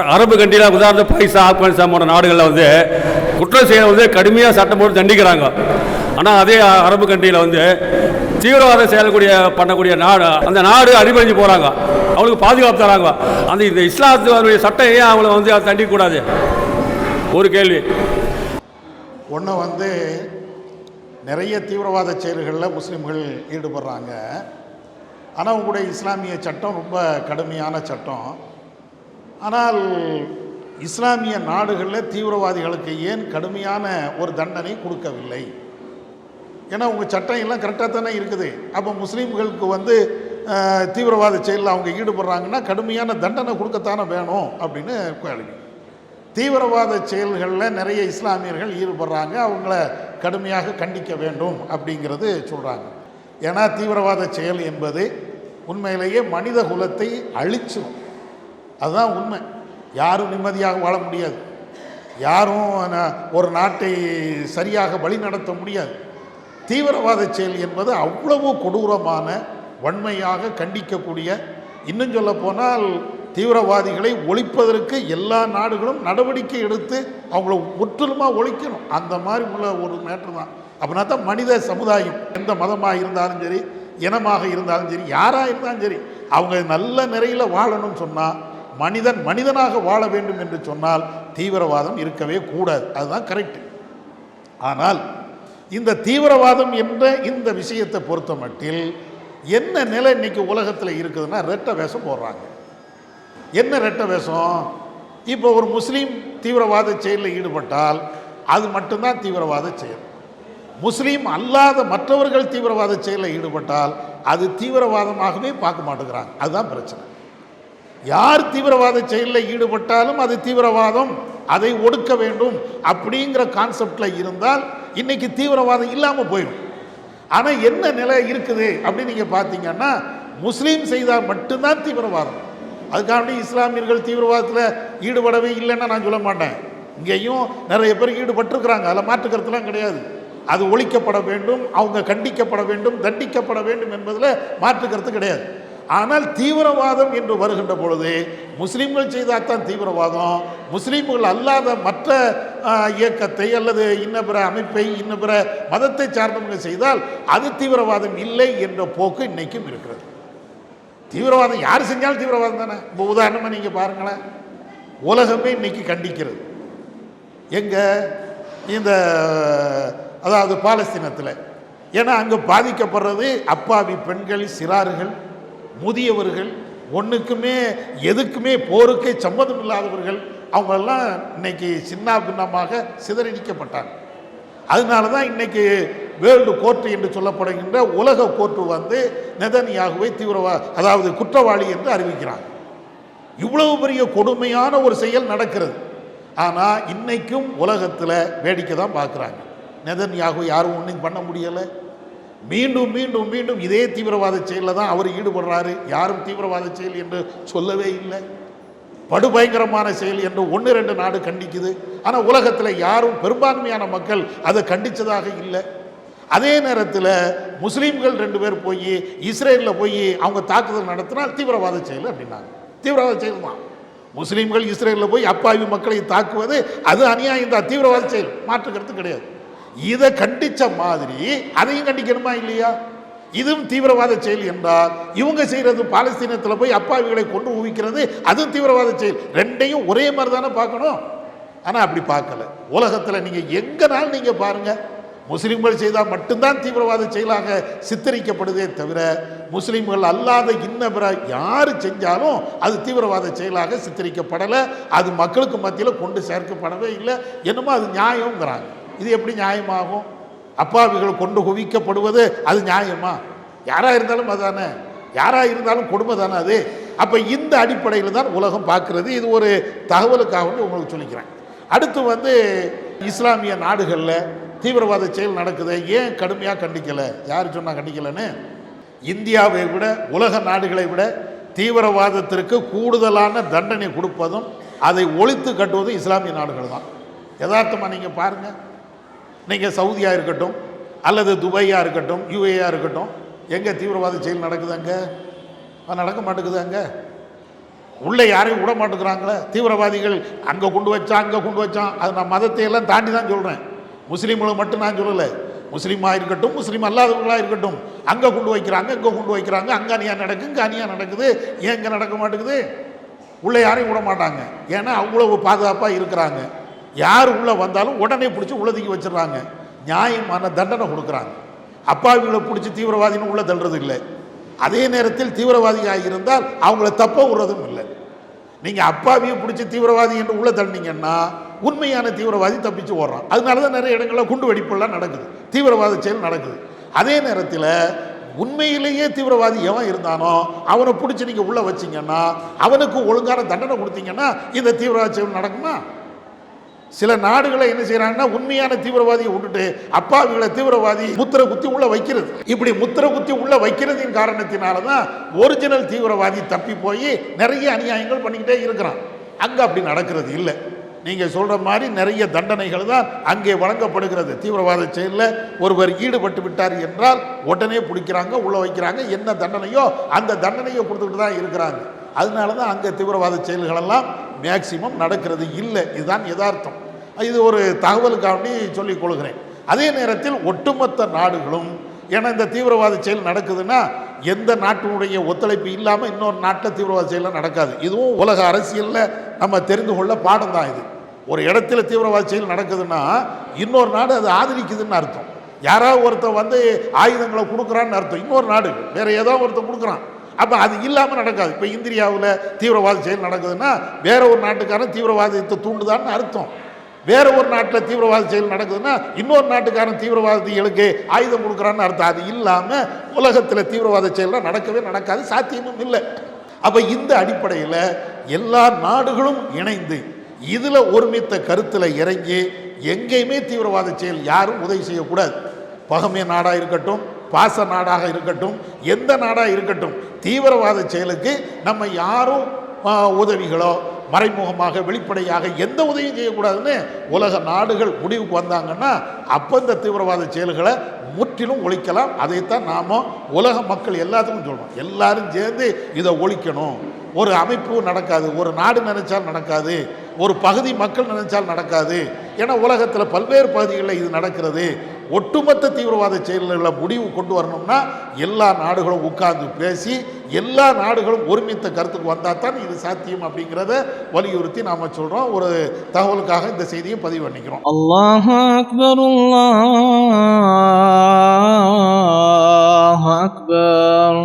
அரபு கண்ட்ரியில் உதாரணம் பாகிஸ்தான் ஆப்கானிஸ்தான் போன்ற நாடுகளில் வந்து குற்றம் செய்ய வந்து கடுமையாக சட்டம் போட்டு தண்டிக்கிறாங்க. ஆனால் அதே அரபு கண்ட்ரியில் வந்து தீவிரவாத செயல்கூடிய பண்ணக்கூடிய நாடு அந்த நாடு அடிபணிஞ்சு போகிறாங்க அவங்களுக்கு பாதுகாப்பு தராங்க. அந்த இந்த இஸ்லாத்துடைய சட்டம் ஏன் அவங்கள வந்து அதை தண்டிக்கக்கூடாது? ஒரு கேள்வி. ஒன்று வந்து நிறைய தீவிரவாத செயல்களில் முஸ்லீம்கள் ஈடுபடுறாங்க. ஆனால் உங்களுடைய இஸ்லாமிய சட்டம் ரொம்ப கடுமையான சட்டம். ஆனால் இஸ்லாமிய நாடுகளில் தீவிரவாதிகளுக்கு ஏன் கடுமையான ஒரு தண்டனை கொடுக்கவில்லை? ஏன்னா உங்கள் சட்டம் எல்லாம் கரெக்டாக தானே இருக்குது. அப்போ முஸ்லீம்களுக்கு வந்து தீவிரவாத செயலில் அவங்க ஈடுபடுறாங்கன்னா கடுமையான தண்டனை கொடுக்கத்தானே வேணும் அப்படின்னு கேள்வி. தீவிரவாத செயல்களில் நிறைய இஸ்லாமியர்கள் ஈடுபடுறாங்க. அவங்கள கடுமையாக கண்டிக்க வேண்டும் அப்படிங்கிறது சொல்கிறாங்க ஏன்னா தீவிரவாத செயல் என்பது உண்மையிலேயே மனித குலத்தை அழிச்சிடும் அதுதான் உண்மை. யாரும் நிம்மதியாக வாழ முடியாது. யாரும் ஒரு நாட்டை சரியாக வழி நடத்த முடியாது. தீவிரவாத செயல் என்பது அவ்வளவு கொடூரமான வன்மையாக கண்டிக்கக்கூடிய இன்னும் சொல்ல போனால் தீவிரவாதிகளை ஒழிப்பதற்கு எல்லா நாடுகளும் நடவடிக்கை எடுத்து அவங்கள முற்றிலுமாக ஒழிக்கணும். அந்த மாதிரி உள்ள ஒரு மேட்ரு தான். அப்படின்னா தான் மனித சமுதாயம் எந்த மதமாக இருந்தாலும் சரி இனமாக இருந்தாலும் சரி யாராக இருந்தாலும் சரி அவங்க நல்ல நிறையில் வாழணும்னு சொன்னால் மனிதன் மனிதனாக வாழ வேண்டும் என்று சொன்னால் தீவிரவாதம் இருக்கவே கூடாது. அதுதான் கரெக்ட் ஆனால் இந்த தீவிரவாதம் என்ற இந்த விஷயத்தை பொறுத்த மட்டில் என்ன நிலை இன்னைக்கு உலகத்தில் இருக்குதுன்னா ரெட்ட வேஷம் போடுறாங்க. என்ன ரெட்ட வேஷம்? இப்போ ஒரு முஸ்லீம் தீவிரவாத செயலில் ஈடுபட்டால் அது மட்டும்தான் தீவிரவாத செயல். முஸ்லீம் அல்லாத மற்றவர்கள் தீவிரவாத செயலில் ஈடுபட்டால் அது தீவிரவாதமாகவே பார்க்க மாட்டேங்கிறாங்க. அதுதான் பிரச்சனை. யார் தீவிரவாத செயலில் ஈடுபட்டாலும் அது தீவிரவாதம் அதை ஒடுக்க வேண்டும் அப்படிங்கிற கான்செப்டில் இருந்தால் இன்னைக்கு தீவிரவாதம் இல்லாமல் போயிடும். ஆனால் என்ன நிலை இருக்குது அப்படின்னு நீங்கள் பார்த்தீங்கன்னா முஸ்லீம் செய்தால் மட்டும்தான் தீவிரவாதம். அதுக்காண்டி இஸ்லாமியர்கள் தீவிரவாதத்தில் ஈடுபடவே இல்லைன்னு நான் சொல்ல மாட்டேன். இங்கேயும் நிறைய பேர் ஈடுபட்டிருக்கிறாங்க. அதில் மாற்றுக்கிறதுலாம் கிடையாது. அது ஒழிக்கப்பட வேண்டும் அவங்க கண்டிக்கப்பட வேண்டும் தண்டிக்கப்பட வேண்டும் என்பதில் மாற்றுக்கிறது கிடையாது. ஆனால் தீவிரவாதம் என்று வருகின்ற பொழுது முஸ்லீம்கள் செய்தால்தான் தீவிரவாதம் முஸ்லீம்கள் அல்லாத மற்ற இயக்கத்தை அல்லது இன்ன பிற அமைப்பை இன்ன பிற மதத்தை சார்ந்தவங்க செய்தால் அது தீவிரவாதம் இல்லை என்ற போக்கு இன்னைக்கும் இருக்கிறது. தீவிரவாதம் யார் செஞ்சாலும் தீவிரவாதம் தானே? இப்போ உதாரணமாக நீங்கள் பாருங்களேன். உலகமே இன்னைக்கு கண்டிக்கிறது. எங்கே? இந்த அதாவது பாலஸ்தீனத்தில். ஏன்னா அங்கே பாதிக்கப்படுறது அப்பாவி பெண்கள் சிறார்கள் முதியவர்கள் ஒன்றுக்குமே எதுக்குமே போருக்கே சம்மதம் இல்லாதவர்கள் அவங்களெல்லாம் இன்னைக்கு சின்ன பின்னமாக சிதறடிக்கப்பட்டாங்க. அதனால தான் இன்னைக்கு வேர்ல்டு கோர்ட் என்று சொல்லப்படுகின்ற உலக கோர்ட்டு வந்து நெதன்யாகுவை தீவிரவா அதாவது குற்றவாளி என்று அறிவிக்கிறாங்க. இவ்வளவு பெரிய கொடுமையான ஒரு செயல் நடக்கிறது. ஆனால் இன்னைக்கும் உலகத்தில் வேடிக்கை தான் பார்க்குறாங்க நெதன்யாகு யாரும் ஒன்றும் பண்ண முடியலை. மீண்டும் மீண்டும் மீண்டும் இதே தீவிரவாத செயலில் தான் அவர் ஈடுபடுறாரு. யாரும் தீவிரவாத செயல் என்று சொல்லவே இல்லை. படுபயங்கரமான செயல் என்று ஒன்று ரெண்டு நாடு கண்டிக்குது. ஆனால் உலகத்தில் யாரும் பெரும்பான்மையான மக்கள் அதை கண்டித்ததாக இல்லை. அதே நேரத்தில் முஸ்லீம்கள் ரெண்டு பேர் போய் இஸ்ரேலில் போய் அவங்க தாக்குதல் நடத்தினால் தீவிரவாத செயல் அப்படின்னாங்க. தீவிரவாத செயல் தான். முஸ்லீம்கள் இஸ்ரேலில் போய் அப்பாவி மக்களை தாக்குவது அது அநியாயம் தான் தீவிரவாத செயல். மாற்றுக்கிறது கிடையாது. இதை கண்டித்த மாதிரி அதையும் கண்டிக்கணுமா இல்லையா? இதுவும் தீவிரவாத செயல் என்றால் இவங்க செய்கிறது பாலஸ்தீனத்தில் போய் அப்பாவிகளை கொண்டு ஊவிக்கிறது அதுவும் தீவிரவாத செயல். ரெண்டையும் ஒரே மாதிரி தானே பார்க்கணும். ஆனால் அப்படி பார்க்கல. உலகத்தில் நீங்கள் எங்கனாலும் நீங்கள் பாருங்கள் முஸ்லீம்கள் செய்தால் மட்டும்தான் தீவிரவாத செயலாக சித்தரிக்கப்படுதே தவிர முஸ்லீம்கள் அல்லாத இன்ன பிற யார் செஞ்சாலும் அது தீவிரவாத செயலாக சித்தரிக்கப்படலை அது மக்களுக்கு மத்தியில் கொண்டு சேர்க்கப்படவே இல்லை. என்னமோ அது நியாயங்கிறாங்க. இது எப்படி நியாயமாகும்? அப்பாவிகள் கொண்டு குவிக்கப்படுவது அது நியாயமா? யாராக இருந்தாலும் அதானே? யாராக இருந்தாலும் கொடுமை தானே அது? அப்போ இந்த அடிப்படையில் தான் உலகம் பார்க்குறது. இது ஒரு தகவலுக்காக உங்களுக்கு சொல்லிக்கிறேன். அடுத்து வந்து இஸ்லாமிய நாடுகளில் தீவிரவாத செயல் நடக்குது. ஏன் கடுமையாக கண்டிக்கலை? யார் சொன்னால் கண்டிக்கலைன்னு? இந்தியாவை விட உலக நாடுகளை விட தீவிரவாதத்திற்கு கூடுதலான தண்டனை கொடுப்பதும் அதை ஒழித்து கட்டுவதும் இஸ்லாமிய நாடுகள் தான். யதார்த்தமாக நீங்கள் பாருங்கள் நீங்கள் சவுதியாக இருக்கட்டும் அல்லது துபாயாக இருக்கட்டும் யூஏயாக இருக்கட்டும் எங்கே தீவிரவாத செயல் நடக்குது அங்கே? அது நடக்க மாட்டேங்குது அங்கே. உள்ளே யாரையும் விட மாட்டேங்கிறாங்களே? தீவிரவாதிகள் அங்கே கொண்டு வச்சான் அங்கே கொண்டு வச்சான். அது நான் மதத்தை எல்லாம் தாண்டி தான் சொல்கிறேன் முஸ்லீம்களை மட்டும் நான் சொல்லலை. முஸ்லீமாக இருக்கட்டும் முஸ்லீம் அல்லாதவர்களாக இருக்கட்டும். அங்கே கொண்டு வைக்கிறாங்க இங்கே கொண்டு வைக்கிறாங்க. அங்கே அநியாக நடக்கு இங்கே அநியாக நடக்குது. ஏன் இங்கே நடக்க மாட்டேங்குது? உள்ளே யாரையும் விட மாட்டாங்க. ஏன்னா அவ்வளவு பாதுகாப்பாக இருக்கிறாங்க. யார் உள்ளே வந்தாலும் உடனே பிடிச்சி உள்ளதுக்கு வச்சிடுறாங்க. நியாயமான தண்டனை கொடுக்குறாங்க. அப்பாவிகளை பிடிச்சி தீவிரவாதின்னு உள்ளே தள்ளுறது இல்லை. அதே நேரத்தில் தீவிரவாதியாக இருந்தால் அவங்கள தப்ப விடுறதும் இல்லை. நீங்கள் அப்பாவியை பிடிச்சி தீவிரவாதி என்று உள்ளே தள்ளினீங்கன்னா உண்மையான தீவிரவாதி தப்பிச்சு ஓடுறான். அதனால தான் நிறைய இடங்களில் குண்டு வெடிப்பெல்லாம் நடக்குது. தீவிரவாத செயல் நடக்குது. அதே நேரத்தில் உண்மையிலேயே தீவிரவாதி எவன் இருந்தானோ அவனை பிடிச்சி நீங்கள் உள்ளே வச்சிங்கன்னா அவனுக்கு ஒழுங்கான தண்டனை கொடுத்தீங்கன்னா இந்த தீவிரவாத செயல் நடக்குமா? சில நாடுகளை என்ன செய்யறாங்கன்னா உண்மையான தீவிரவாதியை விட்டுட்டு அப்பாவிகளை தீவிரவாதி முத்திர குத்தி உள்ள வைக்கிறது. இப்படி முத்திர குத்தி உள்ள வைக்கிறதின் காரணத்தினால தான் ஒரிஜினல் தீவிரவாதி தப்பி போய் நிறைய அநியாயங்கள் பண்ணிக்கிட்டே இருக்கிறான். அங்கே அப்படி நடக்கிறது இல்லை. நீங்கள் சொல்கிற மாதிரி நிறைய தண்டனைகள் தான் அங்கே வழங்கப்படுகிறது. தீவிரவாத செயலில் ஒருவர் ஈடுபட்டு விட்டார் என்றால் உடனே பிடிக்கிறாங்க உள்ள வைக்கிறாங்க. என்ன தண்டனையோ அந்த தண்டனையை கொடுத்துக்கிட்டு தான் இருக்கிறாங்க. அதனால தான் அங்கே தீவிரவாத செயல்களெல்லாம் மேக்சிமம் நடக்கிறது இல்லை. இதுதான் யதார்த்தம். இது ஒரு தகவலுக்காண்டி சொல்லிக் கொள்கிறேன். அதே நேரத்தில் ஒட்டுமொத்த நாடுகளும் ஏன்னா இந்த தீவிரவாத செயல் நடக்குதுன்னா எந்த நாட்டினுடைய ஒத்துழைப்பு இல்லாமல் இன்னொரு நாட்டில் தீவிரவாத செயலாம் நடக்காது. இதுவும் உலக அரசியலில் நம்ம தெரிந்து கொள்ள பாடம் தான் இது. ஒரு இடத்துல தீவிரவாத செயல் நடக்குதுன்னா இன்னொரு நாடு அதை ஆதரிக்குதுன்னு அர்த்தம். யாராவது ஒருத்தன் வந்து ஆயுதங்களை கொடுக்குறான்னு அர்த்தம். இன்னொரு நாடு வேற ஏதோ ஒருத்தன் கொடுக்குறான். அப்போ அது இல்லாமல் நடக்காது. இப்போ இந்தியாவில் தீவிரவாத செயல் நடக்குதுன்னா வேற ஒரு நாட்டுக்காரன் தீவிரவாதத்தை தூண்டுதான்னு அர்த்தம். வேற ஒரு நாட்டில் தீவிரவாத செயல் நடக்குதுன்னா இன்னொரு நாட்டுக்காரன் தீவிரவாதிகளுக்கு ஆயுதம் கொடுக்குறான்னு அர்த்தம். அது இல்லாமல் உலகத்தில் தீவிரவாத செயலாம் நடக்கவே நடக்காது சாத்தியமும் இல்லை. அப்போ இந்த அடிப்படையில் எல்லா நாடுகளும் இணைந்து இதில் ஒருமித்த கருத்தில் இறங்கி எங்கேயுமே தீவிரவாத செயல் யாரும் உதவி செய்யக்கூடாது. பகமை நாடாக இருக்கட்டும் பாச நாடாக இருக்கட்டும் எந்த நாடாக இருக்கட்டும் தீவிரவாத செயலுக்கு நம்ம யாரும் உதவிகளோ மறைமுகமாக வெளிப்படையாக எந்த உதவியும் செய்யக்கூடாதுன்னு உலக நாடுகள் முடிவுக்கு வந்தாங்கன்னா அப்போ இந்த தீவிரவாத செயல்களை முற்றிலும் ஒழிக்கலாம். அதைத்தான் நாம் உலக மக்கள் எல்லாத்துக்கும் சொல்லணும் எல்லாரும் சேர்ந்து இதை ஒழிக்கணும். ஒரு அமைப்பு நடக்காது ஒரு நாடு நினைச்சால் நடக்காது ஒரு பகுதி மக்கள் நினைச்சால் நடக்காது. ஏன்னா உலகத்தில் பல்வேறு பகுதிகளில் இது நடக்கிறது. ஒட்டுமொத்த தீவிரவாத செயல்களில் முடிவு கொண்டு வரணும்னா எல்லா நாடுகளும் உட்கார்ந்து பேசி எல்லா நாடுகளும் ஒருமித்த கருத்துக்கு வந்தால் தான் இது சாத்தியம் அப்படிங்கிறத வலியுறுத்தி நாம் சொல்கிறோம் ஒரு தகவலுக்காக இந்த செய்தியை பதிவு பண்ணிக்கிறோம். அல்லாஹ் அக்பர் அக்பர்.